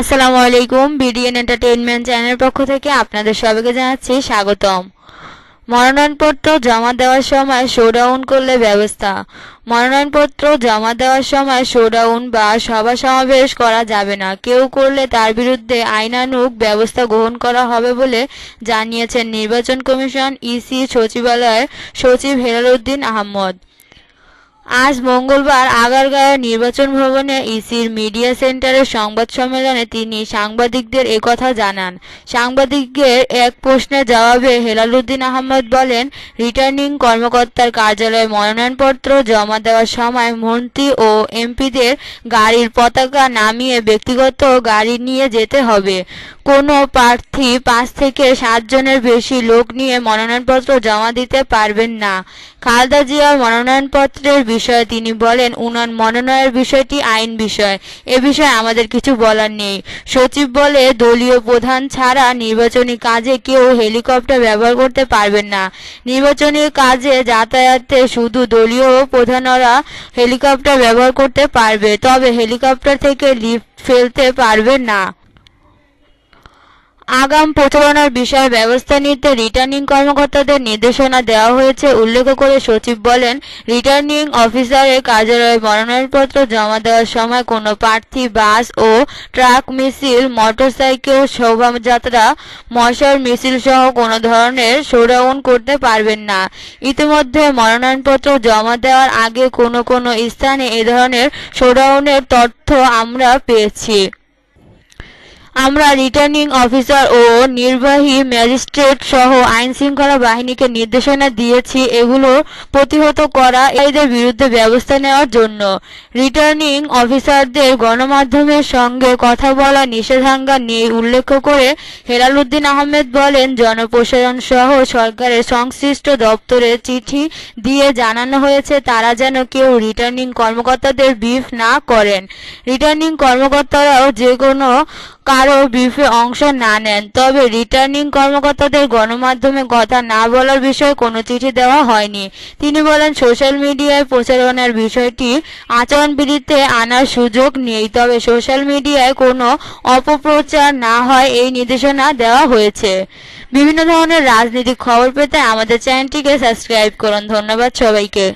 আসসালামু আলাইকুম BDN entertainment চ্যানেলের পক্ষ থেকে আপনাদের সবাইকে জানাচ্ছি স্বাগতম। মনোনয়নপত্র জমা দেওয়ার সময় শোডাউন করলে ব্যবস্থা। মনোনয়নপত্র জমা দেওয়ার সময় শোডাউন বা সভা সমাবেশ করা যাবে না। কেউ করলে তার বিরুদ্ধে আইনানুগ ব্যবস্থা গ্রহণ করা হবে বলে জানিয়েছেন নির্বাচন কমিশন ইসি সচিবালয়ের সচিব হেলালুদ্দিন আহমদ। আজ মঙ্গলবার আগারগাঁও নির্বাচন ভবনে ইসির মিডিয়া সেন্টারের সংবাদ সম্মেলনে তিনি সাংবাদিকদের একথা জানান। সাংবাদিকদের এক প্রশ্নের জবাবে হেলালুদ্দিন আহমদ বলেন, রিটার্নিং কর্মকর্তার কার্যালয়ে মনোনয়নপত্র জমা দেওয়ার সময় মন্ত্রী ও এমপিদের গাড়ির পতাকা নামিয়ে ব্যক্তিগত গাড়ি নিয়ে যেতে হবে। কোনো প্রার্থী পাঁচ থেকে সাতজনের বেশি লোক নিয়ে মনোনয়নপত্র জমা দিতে পারবেন না। খালেদা জিয়ার মনোনয়নপত্রের বিষয়ে তিনি বলেন, উনার মনোনয়নের বিষয়টি আইন বিষয়। এ বিষয়ে আমাদের কিছু বলার নেই। সচিব বলে, দলীয় প্রধান ছাড়া নির্বাচনী কাজে কেউ হেলিকপ্টার ব্যবহার করতে পারবেন না। নির্বাচনী কাজে যাতায়াতে শুধু দলীয় প্রধানরা হেলিকপ্টার ব্যবহার করতে পারবে, তবে হেলিকপ্টার থেকে লিফট ফেলতে পারবে না। আগাম প্রচারণার বিষয়ে ব্যবস্থা নিতে রিটার্নিং কর্মকর্তাদের নির্দেশনা দেওয়া হয়েছে, উল্লেখ করে সচিব বলেন রিটার্নিং অফিসারের কার্যালয়ে মনোনয়নপত্র জমা দেওয়ার সময় কোনো প্রার্থী, বাস ও ট্রাক, মিছিল, মোটরসাইকেল, শোভাযাত্রা, মশার মিছিল সহ কোনো ধরনের শোডাউন করতে পারবেন না। ইতিমধ্যে মনোনয়নপত্র জমা দেওয়ার আগে কোনো কোনো স্থানে এ ধরনের শোডাউনের তথ্য আমরা পেয়েছি। আমরা রিটার্নিং অফিসার ও নির্বাহী ম্যাজিস্ট্রেট সহ আইন শৃঙ্খলা বাহিনীকে নির্দেশনা দিয়েছি এগুলো প্রতিহত করা এদের বিরুদ্ধে ব্যবস্থা নেওয়ার জন্য। রিটার্নিং অফিসারদের গণমাধ্যমের সঙ্গে কথা বলা নিষেধাজ্ঞা নেই উল্লেখ করে হেলালুদ্দিন আহমেদ বলেন, জনপ্রসারণ সহ সরকারের সংশ্লিষ্ট দপ্তরে চিঠি দিয়ে জানানো হয়েছে তারা যেন কেউ রিটার্নিং কর্মকর্তাদের বিফ না করেন। রিটার্নিং কর্মকর্তারাও যে কোনো কারও ব্রিফে অংশ না নেন, তবে রিটার্নিং কর্মকর্তাদের গণমাধ্যমে কথা না বলার বিষয়ে কোনো চিঠি দেওয়া হয়নি। তিনি বলেন, সোশ্যাল মিডিয়ায় প্রচারণার বিষয়টি আচরণবিধিতে আনার সুযোগ নেই, তবে সোশ্যাল মিডিয়ায় কোনো অপপ্রচার না হয় এই নির্দেশনা দেওয়া হয়েছে। বিভিন্ন ধরনের রাজনৈতিক খবর পেতে আমাদের চ্যানেলটিকে সাবস্ক্রাইব করুন। ধন্যবাদ সবাইকে।